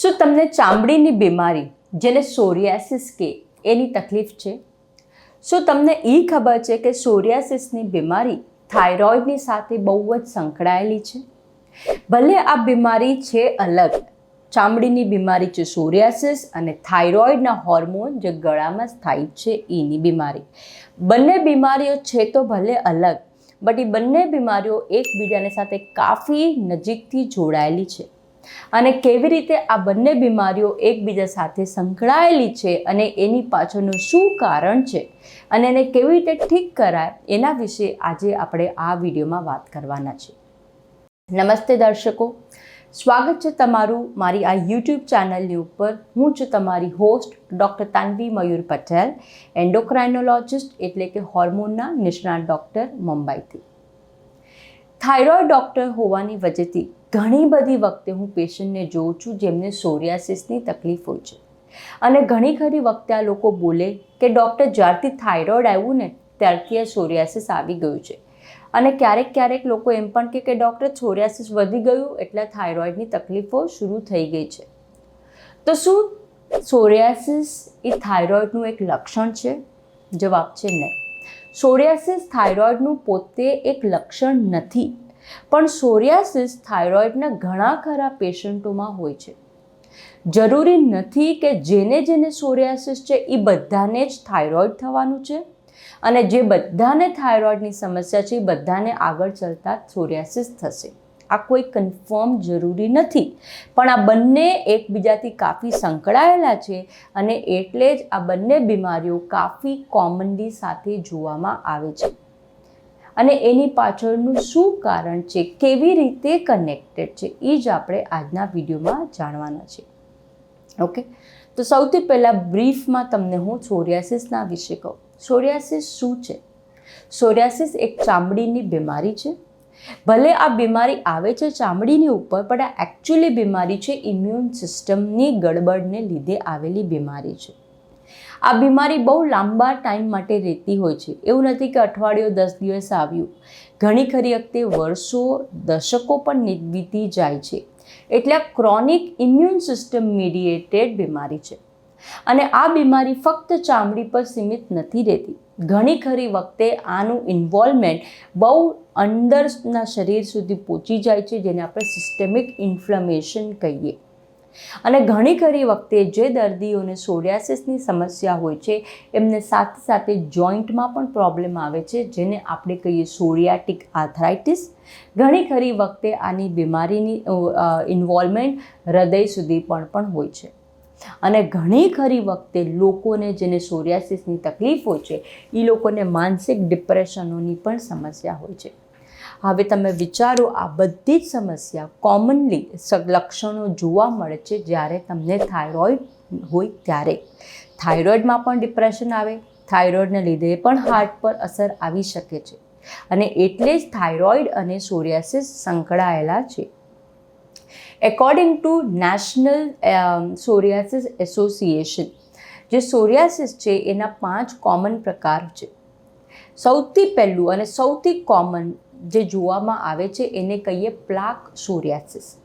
શું તમને ચામડીની બીમારી, જેને સોરિયાસિસ કે એની તકલીફ છે? શું તમને એ ખબર છે કે સોરિયાસિસની બીમારી થાઇરોઇડની સાથે બહુ જ સંકળાયેલી છે? ભલે આ બીમારી છે અલગ, ચામડીની બીમારી છે સોરિયાસિસ અને થાઇરોઇડના હોર્મોન જે ગળામાં સ્થાયી છે એની બીમારી. બંને બીમારીઓ છે તો ભલે અલગ, બટ એ બંને બીમારીઓ એકબીજાની સાથે કાફી નજીકથી જોડાયેલી છે. અને કેવી રીતે આ બંને બીમારીઓ એકબીજા સાથે સંકળાયેલી છે અને એની પાછળનું શું કારણ છે અને એને કેવી રીતે ઠીક કરાય એના વિશે આજે આપણે આ વિડીયોમાં વાત કરવાના છે નમસ્તે દર્શકો. સ્વાગત છે તમારું મારી આ યુટ્યુબ ચેનલની ઉપર. હું છું તમારી host doctor Tanvi Mayur Patel endocrinologist એટલે કે હોર્મોનના નિષ્ણાત ડૉક્ટર મુંબઈથી. થાઇરોઇડ ડૉક્ટર હોવાની વજહથી ઘણી બધી વખતે હું પેશન્ટને જોઉં છું જેમને સોરિયાસિસની તકલીફ હોય છે. અને ઘણી ખરી વખતે આ લોકો બોલે કે, ડૉક્ટર, જ્યારથી થાઇરોઇડ આવ્યું ને, ત્યારથી આ સોરિયાસિસ આવી ગયું છે. અને ક્યારેક ક્યારેક લોકો એમ પણ કે કે, ડૉક્ટર, સોરિયાસિસ વધી ગયું એટલે થાઇરોઇડની તકલીફો શરૂ થઈ ગઈ છે. તો શું સોરિયાસિસ એ થાઇરોઇડનું એક લક્ષણ છે? જવાબ છે નહીં. સોરિયાસિસ થાઇરોઇડનું પોતે એક લક્ષણ નથી. પણ સોરિયાસિસ થાઇરોઇડના ઘણા ખરા પેશન્ટોમાં હોય છે. જરૂરી નથી કે જેને જેને સોરિયાસિસ છે એ બધાને જ થાઇરોઇડ થવાનું છે અને જે બધાને થાઇરોઇડની સમસ્યા છે એ બધાને આગળ ચાલતા સોરિયાસિસ થશે. આ કોઈ કન્ફર્મ જરૂરી નથી. પણ આ બંને એકબીજાથી કાફી સંકળાયેલા છે અને એટલે જ આ બંને બીમારીઓ કાફી કોમનલી સાથે જોવામાં આવે છે. અને એની પાછળનું શું કારણ છે, કેવી રીતે કનેક્ટેડ છે, એ જ આપણે આજના વિડીયોમાં જાણવાના છે. ઓકે તો સૌથી પહેલાં બ્રીફમાં તમને હું સોરિયાસિસના વિશે કહું. સોરિયાસિસ શું છે? સોરિયાસિસ એક ચામડીની બીમારી છે. ભલે આ બીમારી આવે છે ચામડીની ઉપર, પણ આ એકચ્યુઅલી બીમારી છે ઇમ્યુન સિસ્ટમની ગડબડને લીધે આવેલી બીમારી છે. આ બીમારી બહુ લાંબા ટાઈમ માટે રહેતી હોય છે. એવું નથી કે અઠવાડિયું, દસ દિવસ આવ્યું. ઘણી ખરી વખતે વર્ષો, દશકો પણ વીતી જાય છે. એટલે ક્રોનિક ઇમ્યુન સિસ્ટમ મીડિએટેડ બીમારી છે. અને આ બીમારી ફક્ત ચામડી પર સીમિત નથી રહેતી. ઘણી ખરી વખતે આનું ઇન્વોલ્વમેન્ટ બહુ અંદરના શરીર સુધી પહોંચી જાય છે, જેને આપણે સિસ્ટેમિક ઇન્ફ્લમેશન કહીએ. અને ઘણી ખરી વખતે જે દર્દીઓને સોરિયાસિસની સમસ્યા હોય છે, એમને સાથે સાથે જોઈન્ટમાં પણ પ્રોબ્લેમ આવે છે, જેને આપણે કહીએ સોરિયાટિક આર્થરાઇટિસ ઘણી ખરી વખતે આની બીમારીની ઇન્વોલ્વમેન્ટ હૃદય સુધી પણ પણ હોય છે. અને ઘણી ખરી વખતે લોકોને જેને સોરિયાસિસની તકલીફ હોય છે એ લોકોને માનસિક ડિપ્રેશનોની પણ સમસ્યા હોય છે. હવે તમે વિચારો, આ બધી જ સમસ્યા કોમનલી લક્ષણો જોવા મળે છે જ્યારે તમને થાઇરોઇડ હોય ત્યારે. થાઇરોઇડમાં પણ ડિપ્રેશન આવે થાઇરોઇડને લીધે પણ હાર્ટ પર અસર આવી શકે છે. અને એટલે જ થાઇરોઇડ અને સોરિયાસિસ સંકળાયેલા છે. According to national psoriasis association જે સોરિયાસિસ છે, એના પાંચ કોમન પ્રકાર છે. સૌથી પહેલું અને સૌથી કોમન જે જોવામાં આવે છે, એને કહીએ પ્લાક સોરિયાસિસ.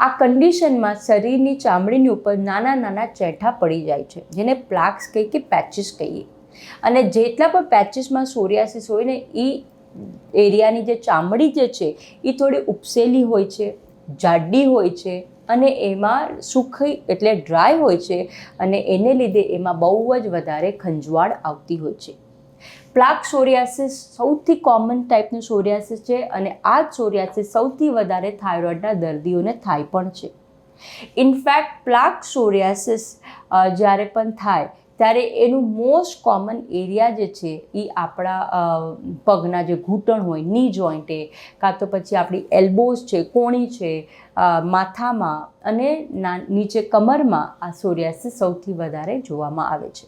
આ કન્ડિશનમાં શરીરની ચામડીની ઉપર નાના નાના ચેઠા પડી જાય છે, જેને પ્લાક્સ કહીએ કે પેચિસ કહીએ. અને જેટલા પણ પેચિસમાં સોરિયાસિસ હોય ને, એ એરિયાની જે ચામડી જે છે, એ થોડી ઉપસેલી હોય છે, જાડી હોય છે, અને એમાં સુખી એટલે ડ્રાય હોય છે, અને એને લીધે એમાં બહુ જ વધારે ખંજવાળ આવતી હોય છે. પ્લાક સોરિયાસિસ સૌથી કોમન ટાઈપનું સોરિયાસિસ છે અને આ જ સોરિયાસિસ સૌથી વધારે થાઇરોઇડના દર્દીઓને થાય પણ છે. ઇનફેક્ટ પ્લાક સોરિયાસિસ જ્યારે પણ થાય, ત્યારે એનું મોસ્ટ કોમન એરિયા જે છે એ આપણા પગના જે ઘૂંટણ હોયની જોઈન્ટે કાં તો પછી આપણી એલ્બોઝ છે, કોણી છે માથામાં અને નીચે કમરમાં આ સોરિયાસિસ સૌથી વધારે જોવામાં આવે છે.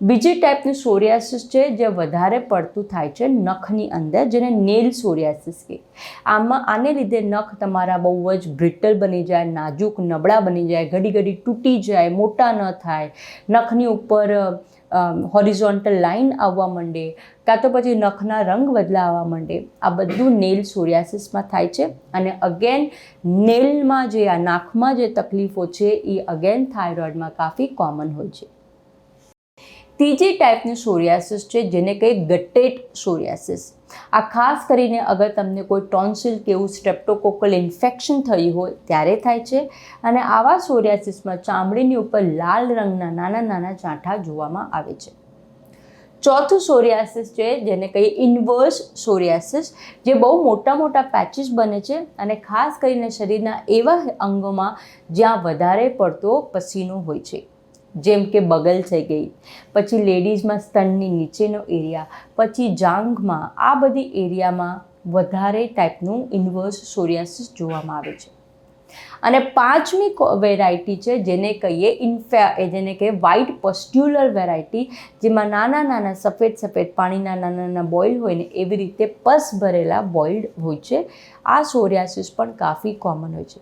બીજી ટાઈપનું સોરિયાસિસ છે જે વધારે પડતું થાય છે નખની અંદર, જેને નેલ સોરિયાસિસ કહે. આમાં, આને લીધે નખ તમારા બહુ જ બ્રિટલ બની જાય, નાજુક, નબળા બની જાય ઘડી ઘડી તૂટી જાય, મોટા ન થાય, નખની ઉપર હોરિઝોન્ટલ લાઇન આવવા માંડે, કાં તો પછી નખના રંગ બદલાવા માંડે. આ બધું નેલ સોરિયાસિસમાં થાય છે અને અગેન નેલમાં જે આ નાકમાં જે તકલીફો છે એ અગેન થાઇરોઇડમાં કાફી કોમન હોય છે. ત્રીજી ટાઈપની સોરિયાસિસ છે જેને કહીએ ગટેટ સોરિયાસિસ. આ ખાસ કરીને અગર તમને કોઈ ટોન્સિલ કે એવું સ્ટ્રેપ્ટોકોકલ ઇન્ફેક્શન થઈ હોય ત્યારે થાય છે અને આવા સોરિયાસિસમાં ચામડીની ઉપર લાલ રંગના નાના નાના ચાંઠા જોવામાં આવે છે. ચોથું સોરિયાસિસ છે જેને કહીએ ઇન્વર્સ સોરિયાસિસ, જે બહુ મોટા મોટા પેચીસ બને છે અને ખાસ કરીને શરીરના એવા અંગોમાં જ્યાં વધારે પડતો પસીનો હોય છે. જેમ કે બગલ થઈ ગઈ. પછી લેડીઝમાં સ્તનની નીચેનો એરિયા, પછી જાંઘમાં, આ બધી એરિયામાં વધારે ટાઈપનું ઇન્વર્સ સોરિયાસિસ જોવામાં આવે છે. અને પાંચમી વેરાયટી છે જેને કહીએ ઇન્ફે જેને કહીએ વ્હાઇટ પસ્ટ્યુલર વેરાયટી જેમાં નાના નાના સફેદ સફેદ પાણીના નાના નાના બોઇલ હોય ને એવી રીતે પસ ભરેલા બોઇલ્ડ હોય છે. આ સોરિયાસિસ પણ કાફી કોમન હોય છે.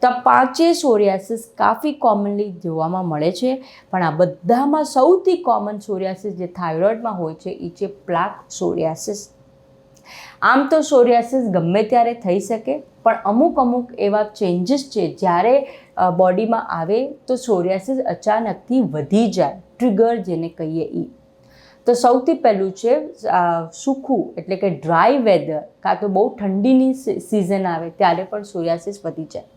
તો આ પાંચેય સોરિયાસિસ કાફી કોમનલી જોવામાં મળે છે. પણ આ બધામાં સૌથી કોમન સોરિયાસિસ જે થાઇરોઇડમાં હોય છે એ છે પ્લાક સોરિયાસિસ. આમ તો સોરિયાસિસ ગમે ત્યારે થઈ શકે, પણ અમુક અમુક એવા ચેન્જીસ છે, જ્યારે બોડીમાં આવે તો સોરિયાસિસ અચાનકથી વધી જાય ટ્રિગર જેને કહીએ એ તો સૌથી પહેલું છે સૂકું, એટલે કે ડ્રાય વેધર કાં તો બહુ ઠંડીની સિઝન આવે, ત્યારે પણ સોરિયાસિસ વધી જાય.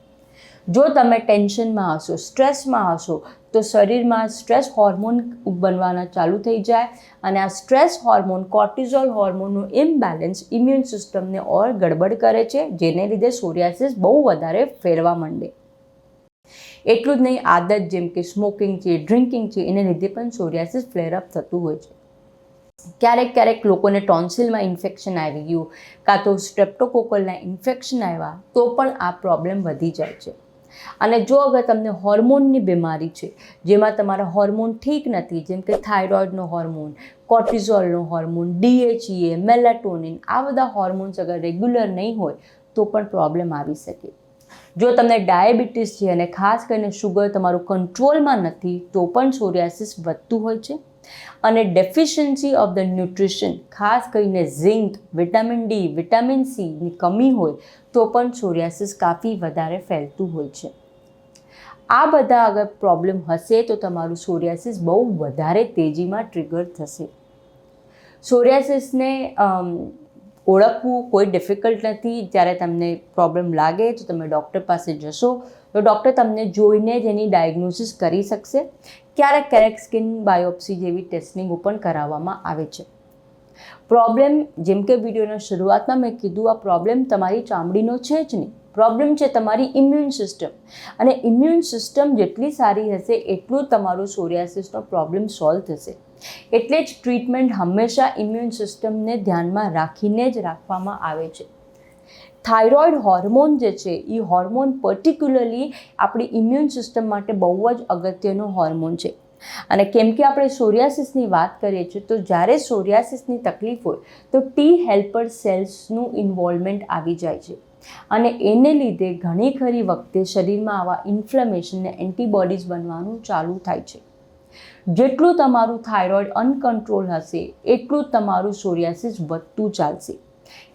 જો તમે ટેન્શનમાં હશો, સ્ટ્રેસમાં હશો, તો શરીરમાં સ્ટ્રેસ હોર્મોન બનવાના ચાલુ થઈ જાય અને આ સ્ટ્રેસ હોર્મોન, કોર્ટિઝોલ હોર્મોનનું ઇમ્બેલેન્સ ઇમ્યુન સિસ્ટમને ઓર ગડબડ કરે છે, જેને લીધે સોરિયાસિસ બહુ વધારે ફેરવા માંડે. એટલું જ નહીં, આદત જેમ કે સ્મોકિંગ છે, ડ્રિંકિંગ છે, એને લીધે પણ સોરિયાસિસ ફ્લેરઅપ થતું હોય છે. ક્યારેક ક્યારેક લોકોને ટોન્સિલમાં ઇન્ફેક્શન આવી ગયું, કાં તો સ્ટ્રેપ્ટોકોકલના ઇન્ફેક્શન આવ્યા, તો પણ આ પ્રોબ્લેમ વધી જાય છે. અને જો અગર તમને હોર્મોનની બીમારી છે, જેમાં તમારા હોર્મોન ઠીક નથી, જેમ કે થાઇરોઇડનો હોર્મોન કોર્ટિઝોલનો હોર્મોન ડીએચઈએ મેલાટોનિન, આ બધા હોર્મોન્સ અગર રેગ્યુલર નહીં હોય, તો પણ પ્રોબ્લેમ આવી શકે. જો તમને ડાયાબિટીસ છે અને ખાસ કરીને શુગર તમારું કંટ્રોલમાં નથી, તો પણ સોરિયાસિસ વધતું હોય છે. અને ડેફિશિયન્સી ઓફ ધ ન્યુટ્રિશન ખાસ કરીને ઝિંક વિટામિન ડી વિટામિન સીની કમી હોય તો પણ સોરિયાસિસ કાફી વધારે ફેલતું હોય છે. આ બધા અગર પ્રોબ્લેમ હશે તો તમારું સોરિયાસિસ બહુ વધારે તેજીમાં ટ્રિગર થશે. સોરિયાસિસને ઓળખવું કોઈ ડિફિકલ્ટ નથી. જ્યારે તમને પ્રોબ્લેમ લાગે તો તમે ડૉક્ટર પાસે જશો તો ડૉક્ટર તમને જોઈને જ એની ડાયગ્નોસિસ કરી શકશે. ક્યારેક ક્યારેક સ્કિન બાયોપ્સી જેવી ટેસ્ટિંગ પણ કરાવવામાં આવે છે. પ્રોબ્લેમ જેમ કે વિડીયોના શરૂઆતમાં મેં કીધું, આ પ્રોબ્લેમ તમારી ચામડીનો છે જ નહીં. પ્રોબ્લેમ છે તમારી ઇમ્યુન સિસ્ટમ અને ઇમ્યુન સિસ્ટમ જેટલી સારી હશે, એટલું તમારું સોરિયાસિસનો પ્રોબ્લેમ સોલ્વ થશે. એટલે જ ટ્રીટમેન્ટ હંમેશા ઇમ્યુન સિસ્ટમને ધ્યાનમાં રાખીને જ રાખવામાં આવે છે. થાઇરોઇડ હોર્મોન જે છે એ હોર્મોન પર્ટિક્યુલરલી આપણી ઇમ્યુન સિસ્ટમ માટે બહુ જ અગત્યનો હોર્મોન છે. અને કેમ કે આપણે સોરિયાસિસની વાત કરીએ છીએ, તો જ્યારે સોરિયાસિસની તકલીફ હોય, તો ટી હેલ્પર સેલ્સનું ઇન્વોલ્વમેન્ટ આવી જાય છે. અને એને લીધે ઘણી ખરી વખતે શરીરમાં આવા ઇન્ફ્લેમેશનને એન્ટીબોડીઝ બનવાનું ચાલુ થાય છે. જેટલું તમારું થાઇરોઇડ અનકન્ટ્રોલ હશે, એટલું તમારું સોરિયાસિસ વધતું ચાલશે.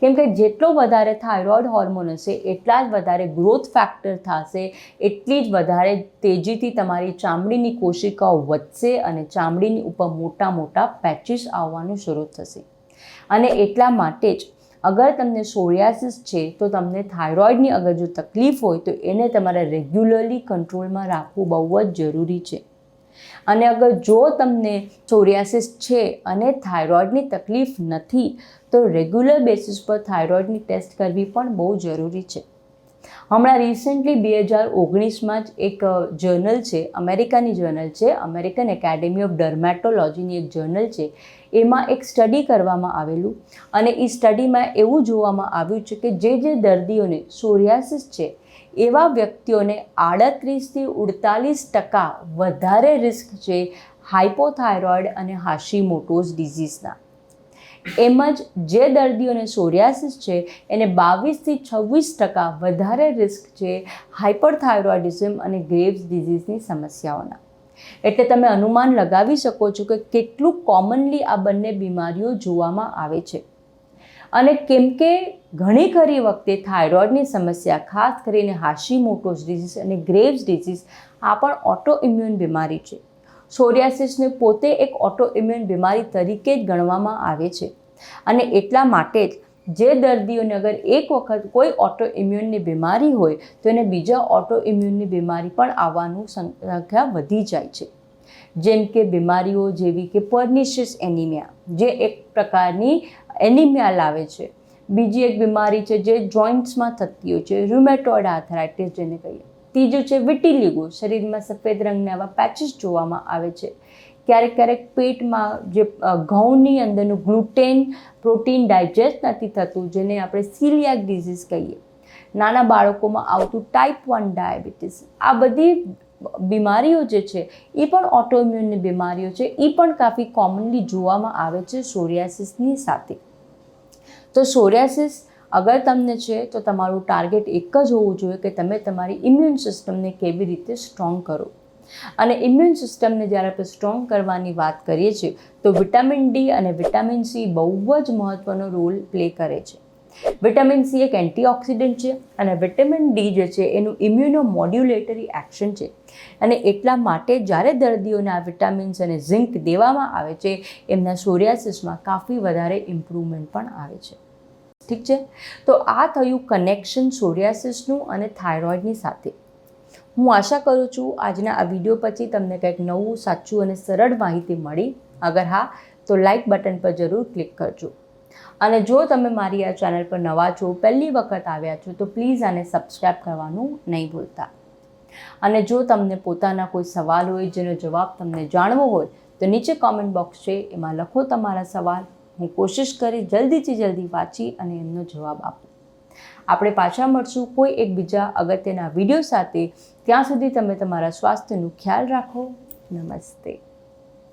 કેમ કે જેટલો વધારે થાઇરોઇડ હોર્મોન હશે, એટલા જ વધારે ગ્રોથ ફેક્ટર થશે, એટલી જ વધારે તેજીથી તમારી ચામડીની કોશિકાઓ વધશે અને ચામડીની ઉપર મોટા મોટા પેચીસ આવવાનું શરૂ થશે. અને એટલા માટે જ અગર તમને સોરિયાસિસ છે, તો તમને થાઇરોઇડની અગર જો તકલીફ હોય, તો એને તમારે રેગ્યુલરલી કંટ્રોલમાં રાખવું બહુ જ જરૂરી છે. અને અગર જો તમને સોરિયાસિસ છે અને થાઇરોઇડની તકલીફ નથી તો રેગ્યુલર બેસિસ પર થાઇરોઇડની ટેસ્ટ કરવી પણ બહુ જરૂરી છે. હમણાં રિસેન્ટલી બે હજાર ઓગણીસમાં જ એક જર્નલ છે, અમેરિકાની જર્નલ છે અમેરિકન એકેડેમી ઓફ ડર્મેટોલોજીની એક જર્નલ છે, એમાં એક સ્ટડી કરવામાં આવેલું અને એ સ્ટડીમાં એવું જોવામાં આવ્યું છે કે જે જે દર્દીઓને સોરિયાસિસ છે, એવા વ્યક્તિઓને આડત્રીસથી ઉડતાલીસ ટકા વધારે રિસ્ક છે હાઇપોથાઇરોઇડ અને હાશીમોટોઝ ડિઝીઝના એમ જ જે દર્દીઓને સોરિયાસિસ છે, એને બાવીસથી છવ્વીસ ટકા વધારે રિસ્ક છે હાઇપરથાઇરોઇડિઝમ અને ગ્રેવ્સ ડિઝીઝની સમસ્યાઓના. એટલે તમે અનુમાન લગાવી શકો છો કે કેટલું કોમનલી આ બંને બીમારીઓ જોવામાં આવે છે. અને કેમ કે ઘણી ખરી વખતે થાઇરોઇડની સમસ્યા, ખાસ કરીને હાશીમોટોસ ડિઝીઝ અને ગ્રેવ્સ ડિઝીઝ, આ પણ ઓટો ઇમ્યુન બીમારી છે. સોરિયાસિસને પોતે એક ઓટો ઇમ્યુન બીમારી તરીકે જ ગણવામાં આવે છે. અને એટલા માટે જ જે દર્દીઓને અગર એક વખત કોઈ ઓટો ઇમ્યુનની બીમારી હોય, તો એને બીજા ઓટો ઇમ્યુનની બીમારી પણ આવવાનું સંખ્યા વધી જાય છે. જેમ કે બીમારીઓ જેવી કે પર્નિશિયસ એનિમિયા, જે એક પ્રકારની એનિમિયા લાવે છે. બીજી એક બીમારી છે જે જોઈન્ટ્સમાં થતી હોય છે રૂમેટોઇડ આર્થરાઇટિસ જેને કહીએ. ત્રીજું છે વિટિલિગો શરીરમાં સફેદ રંગના આવા પેચીસ જોવામાં આવે છે. ક્યારેક ક્યારેક પેટમાં જે ઘઉંની અંદરનું ગ્લુટેન પ્રોટીન ડાયજેસ્ટ નથી થતું, જેને આપણે સિલિયાક ડિઝીઝ કહીએ. નાના બાળકોમાં આવતું ટાઈપ વન ડાયાબિટીસ આ બધી બીમારીઓ જે છે, એ પણ ઓટોઇમ્યુનની બીમારીઓ છે, એ પણ કાફી કોમનલી જોવામાં આવે છે સોરિયાસિસની સાથે. તો સોરિયાસિસ અગર તમને છે તો તમારું ટાર્ગેટ એક જ હોવું જોઈએ કે તમે તમારી ઇમ્યુન સિસ્ટમને કેવી રીતે સ્ટ્રોંગ કરો. અને ઇમ્યુન સિસ્ટમને જ્યારે આપણે સ્ટ્રોંગ કરવાની વાત કરીએ છીએ, તો વિટામિન ડી અને વિટામિન સી બહુ જ મહત્ત્વનો રોલ પ્લે કરે છે. વિટામિન સી એક એન્ટીઓક્સિડન્ટ છે અને વિટામિન ડી જે છે એનું ઇમ્યુનો મોડ્યુલેટરી એક્શન છે. અને એટલા માટે જ્યારે દર્દીઓને આ વિટામિન્સ અને ઝિંક દેવામાં આવે છે, એમના સોરિયાસિસમાં કાફી વધારે ઇમ્પ્રુવમેન્ટ પણ આવે છે. ઠીક છે? તો આ થયું કનેક્શન સોરિયાસિસનું અને થાઇરોઇડની સાથે. હું આશા કરું છું આજના આ વીડિયો પછી તમને કંઈક નવું, સાચું અને સરળ માહિતી મળી. અગર હા, તો લાઇક બટન પર જરૂર ક્લિક કરજો. અને જો તમે મારી આ ચેનલ પર નવા છો, પહેલી વખત આવ્યા છો, તો પ્લીઝ આને સબસ્ક્રાઈબ કરવાનું નહીં ભૂલતા. અને જો તમને પોતાના કોઈ સવાલ હોય, જેનો જવાબ તમને જાણવો હોય, તો નીચે કોમેન્ટ બોક્સ છે, એમાં લખો તમારા સવાલ. હું કોશિશ કરી જલ્દીથી જલ્દી વાંચી અને એમનો જવાબ આપું. આપણે પાછા મળશું કોઈ એક બીજા અગત્યના વીડિયો સાથે. ત્યાં સુધી તમે તમારા સ્વાસ્થ્યનું ખ્યાલ રાખો. નમસ્તે.